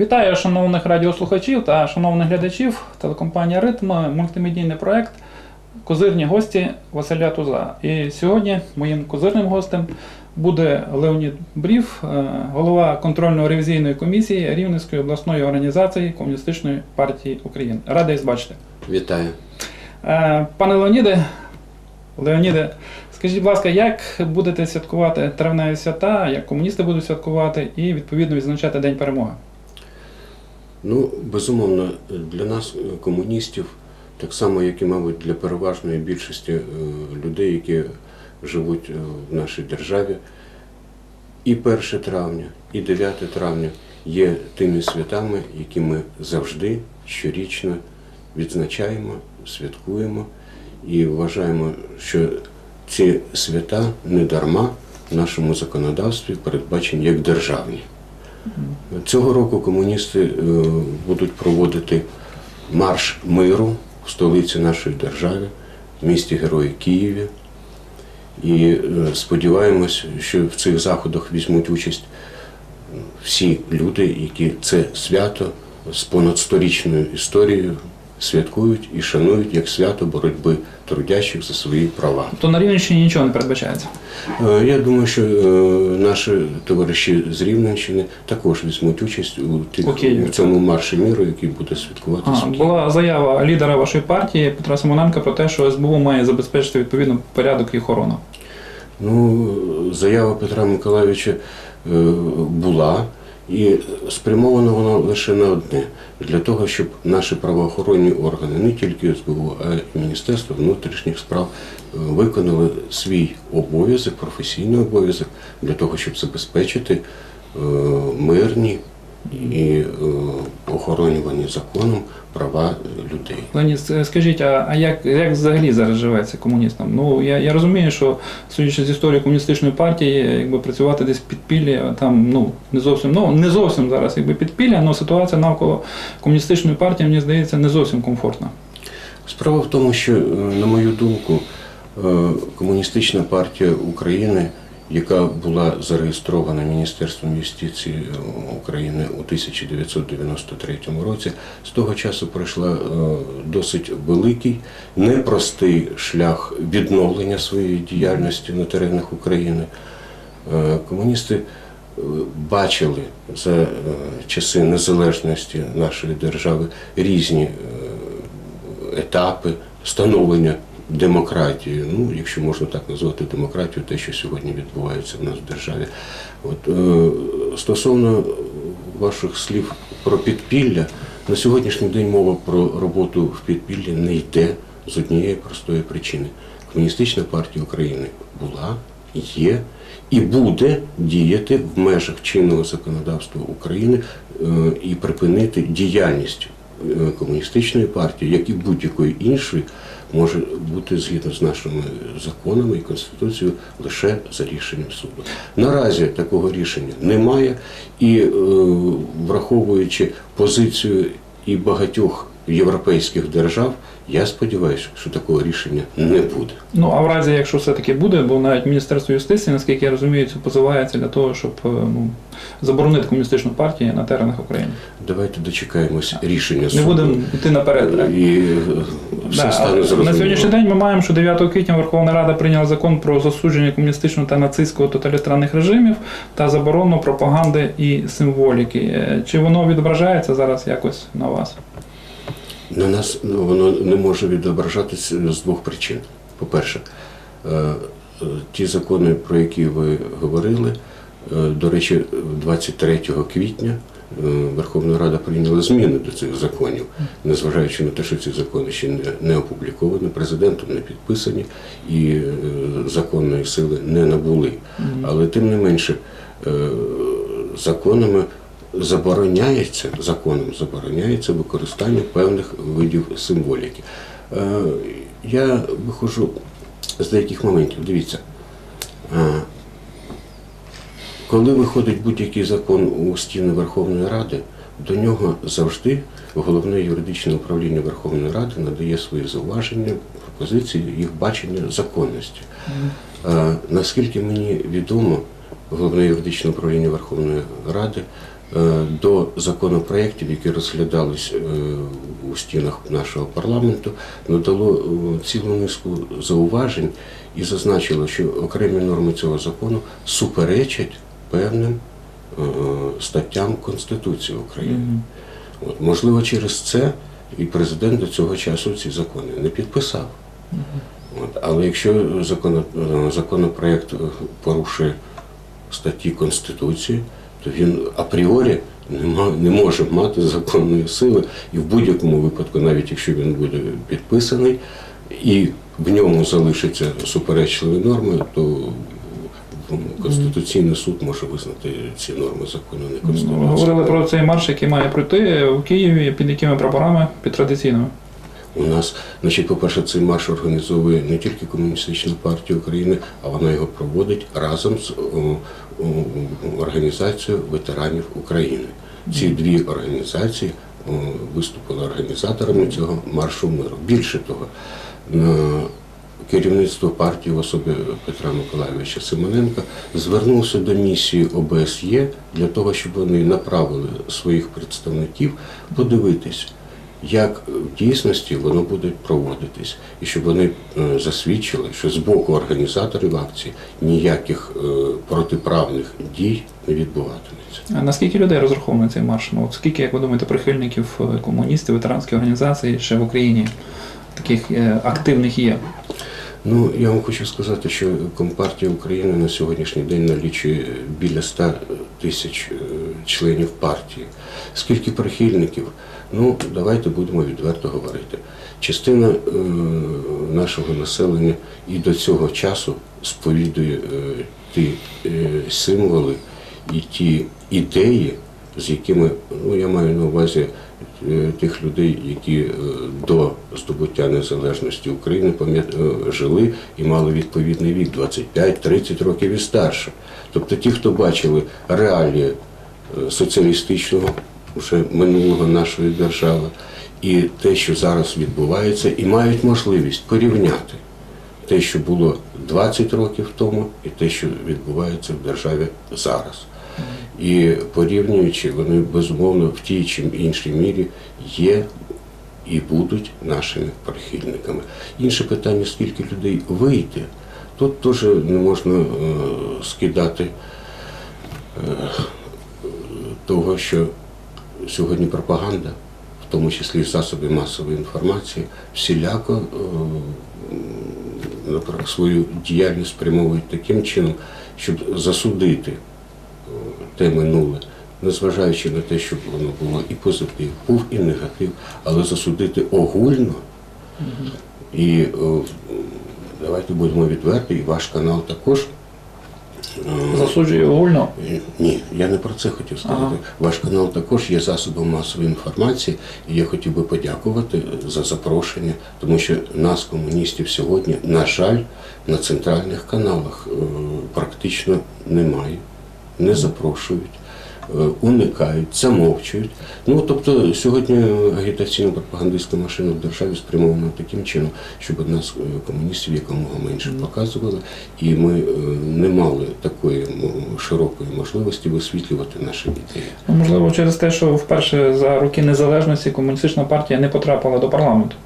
Вітаю шановних радіослухачів та шановних глядачів. Телекомпанія Ритм, мультимедійний проект Козирні гості Василя Туза. І сьогодні моїм козирним гостем буде Леонід Брів, е, голова контрольно-ревізійної комісії Рівненської обласної організації Комуністичної партії України. Радий бачити. Вітаю. Е, Пане Леоніде, Леоніде, скажіть, будь ласка, як будете святкувати травневі свята, як комуністи будуть святкувати і відповідно відзначати День перемоги? Ну, безумовно, для нас, е, комуністів, так само, як і, мабуть, для переважної більшості е, людей, які живуть е, в нашій державі, і 1 травня, і 9 травня є тими святами, які ми завжди щорічно відзначаємо, святкуємо і вважаємо, що ці свята не дарма в нашому законодавстві передбачені як державні. Цього року комуністи е, будуть проводити марш миру в столиці нашої держави, в місті Герої Києві. І е, сподіваємось, що в цих заходах візьмуть участь всі люди, які це свято з понад сторічною історією святкують і шанують як свято боротьби трудящих за свої права. То на Рівненщині нічого не передбачається. Е, Я думаю, що е, наші товариші з Рівненщини також візьмуть участь у, тих, У у цьому марші міру, який буде святкуватися. Була заява лідера вашої партії Петра Симоненка про те, що СБУ має забезпечити відповідно порядок і охорону. Ну, заява Петра Миколайовича е, була і спрямовано воно лише на одне для того, щоб наші правоохоронні органи, не тільки СБУ, а й Міністерство внутрішніх справ е, виконали свій обов'язок, професійний обов'язок для того, щоб забезпечити е, мирні і е, охоронювані законом права людей. Леонід, скажіть, а, а як, як взагалі зараз живеться комуністам? Ну я, я розумію, що судячи з історії комуністичної партії, якби працювати десь в підпіллі, там ну не зовсім ну не зовсім зараз якби підпілля, але ситуація навколо комуністичної партії, мені здається, не зовсім комфортна. Справа в тому, що, е, на мою думку, е, Комуністична партія України, яка була зареєстрована Міністерством юстиції е, України у 1993 році, з того часу пройшла е, досить великий, непростий шлях відновлення своєї діяльності на теренах України. Е, Комуністи бачили за часи незалежності нашої держави різні етапи становлення демократії, ну, якщо можна так назвати демократію, те, що сьогодні відбувається в нас в державі. От, е, стосовно ваших слів про підпілля, на сьогоднішній день мова про роботу в підпіллі не йде з однієї простої причини. Комуністична партія України була, є і буде діяти в межах чинного законодавства України е, і припинити діяльність е, комуністичної партії, як і будь-якої іншої, може бути згідно з нашими законами і конституцією лише за рішенням суду. Наразі такого рішення немає, і е, враховуючи позицію і багатьох європейських держав, я сподіваюся, що такого рішення не буде. Ну а в разі, якщо все-таки буде, бо навіть Міністерство юстиції, наскільки я розумію, це позивається для того, щоб е, ну, заборонити комуністичну партію на теренах України. Давайте дочекаємось рішення Не будемо йти наперед. так? І е, все Да, стане зрозуміло. на сьогоднішній день ми маємо, що 9 квітня Верховна Рада прийняла закон про засудження комуністичного та нацистського тоталітарних режимів та заборону пропаганди і символіки. Е, Чи воно відображається зараз якось на вас? На нас ну, воно не може відображатися з двох причин. По-перше, е, е, ті закони, про які ви говорили, е, до речі, 23 квітня Верховна Рада прийняла зміни до цих законів, незважаючи на те, що ці закони ще не, опубліковані, президентом не підписані і законної сили не набули. Але тим не менше, законами забороняється, законом забороняється використання певних видів символіки. Е, Я виходжу з деяких моментів. Дивіться, е, коли виходить будь-який закон у стіни Верховної Ради, до нього завжди головне юридичне управління Верховної Ради надає свої зауваження, пропозиції, їх бачення законності. Е, Наскільки мені відомо, головне юридичне управління Верховної Ради до законопроєктів, які розглядались е, у стінах нашого парламенту, надало е, цілу низку зауважень і зазначило, що окремі норми цього закону суперечать певним е, статтям Конституції України. От, можливо, через це і президент до цього часу ці закони не підписав. От, але якщо закон, законопроект е, порушує статті Конституції, то він апріорі не, може мати законної сили, і в будь-якому випадку, навіть якщо він буде підписаний, і в ньому залишаться суперечливі норми, то Конституційний суд може визнати ці норми закону неконституційними. говорили про цей марш, який має пройти у Києві, під якими прапорами, під традиційними. У нас, значить, по-перше, цей марш організовує не тільки Комуністична партія України, а вона його проводить разом з організацією ветеранів України. Ці дві організації виступили організаторами цього маршу миру. Більше того, керівництво партії в особі Петра Миколайовича Симоненка звернувся до місії ОБСЄ для того, щоб вони направили своїх представників подивитись, як в дійсності воно буде проводитись, і щоб вони е, засвідчили, що з боку організаторів акції ніяких е, протиправних дій не відбуватиметься. А наскільки людей розрахований цей марш? Ну, от скільки, як ви думаєте, прихильників е, комуністів, ветеранських організацій ще в Україні таких активних є? Ну, я вам хочу сказати, що Компартія України на сьогоднішній день налічує біля 100 тисяч членів партії. Скільки прихильників? Ну, давайте будемо відверто говорити. Частина е, нашого населення і до цього часу сповідує е, ті е, символи і ті ідеї, з якими, ну я маю на увазі е, тих людей, які е, до здобуття незалежності України е, жили і мали відповідний вік 25-30 років і старше. Тобто ті, хто бачили реалії е, соціалістичного вже минулого нашої держави, і те, що зараз відбувається, і мають можливість порівняти те, що було 20 років тому, і те, що відбувається в державі зараз. І порівнюючи, вони безумовно в тій чи іншій мірі є і будуть нашими прихильниками. Інше питання, скільки людей вийде, тут теж не можна е, скидати е, того, що сьогодні пропаганда, в тому числі засоби масової інформації, всіляко е, свою діяльність спрямовують таким чином, щоб засудити е, те минуле, незважаючи на те, щоб воно було і позитив, був і негатив, але засудити огульно. І е, давайте будемо відверті, і ваш канал також. Е, Засуджує вольно? ні, я не про це хотів сказати. Ага. Ваш канал також є засобом масової інформації, і я хотів би подякувати за запрошення, тому що нас, комуністів, сьогодні, на жаль, на центральних каналах е, практично немає, не запрошують. Е, Уникають, замовчують. Ну тобто сьогодні агітаційно-пропагандистська машина в державі спрямована таким чином, щоб нас е, комуністів якомога менше показували, і ми е, не мали такої широкої можливості висвітлювати наші ідеї. Можливо, через те, що вперше за роки незалежності комуністична партія не потрапила до парламенту.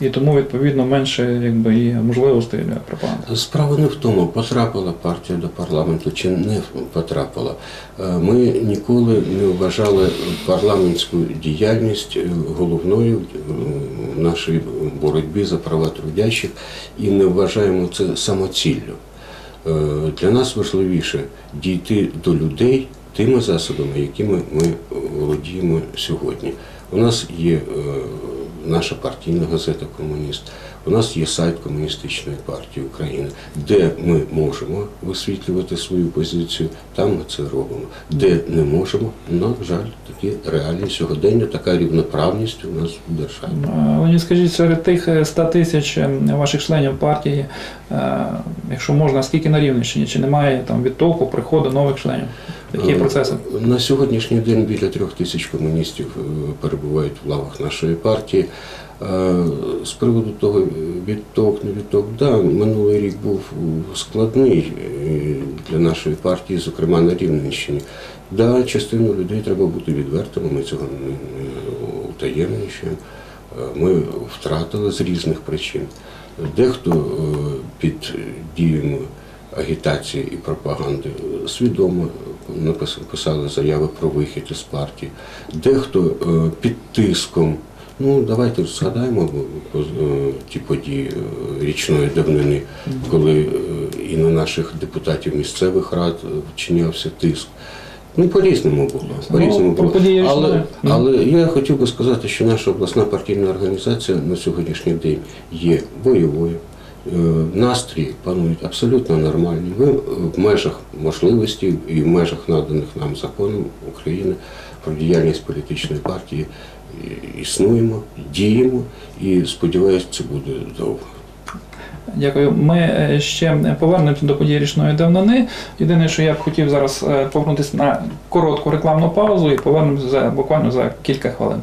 І тому, відповідно, менше якби, і можливостей для пропаганди. Справа не в тому, потрапила партія до парламенту чи не потрапила. Е, Ми ніколи не вважали парламентську діяльність е, головною е, в нашій боротьбі за права трудящих і не вважаємо це самоціллю. Для нас важливіше дійти до людей тими засобами, якими ми володіємо сьогодні. У нас є наша партійна газета Комуніст, у нас є сайт Комуністичної партії України, де ми можемо висвітлювати свою позицію, там ми це робимо. Де не можемо, на жаль, такі реалії сьогодення, така рівноправність у нас в державі. Е, Леонід, скажіть, серед тих е, 100 тисяч е, ваших членів партії, е, якщо можна, скільки на Рівненщині? Чи немає там відтоку, приходу нових членів? Які Е, процеси? На сьогоднішній день біля трьох тисяч комуністів е, перебувають в лавах нашої партії. З приводу того, відток, не відток, да, минулий рік був складний е, для нашої партії, зокрема на Рівненщині. Да, частину людей треба бути відвертими, ми цього не, утаємничуємо. Е, Ми втратили з різних причин. Дехто е, під діями агітації і пропаганди свідомо напис- писали заяви про вихід із партії, дехто під тиском. Ну, давайте згадаємо е, ті події е, річної давнини, коли е, і на наших депутатів місцевих рад вчинявся тиск. Ну, по-різному було. По-різному Ну, було. Але, але я хотів би сказати, що наша обласна партійна організація на сьогоднішній день є бойовою. Настрої панують абсолютно нормальні. Ми в межах можливостей і в межах наданих нам законом України про діяльність політичної партії існуємо, діємо і сподіваюся, це буде довго. Дякую. Ми е, ще повернемося до події річної давнини. Єдине, що я б хотів зараз е, повернутися на коротку рекламну паузу і повернемося буквально за кілька хвилин.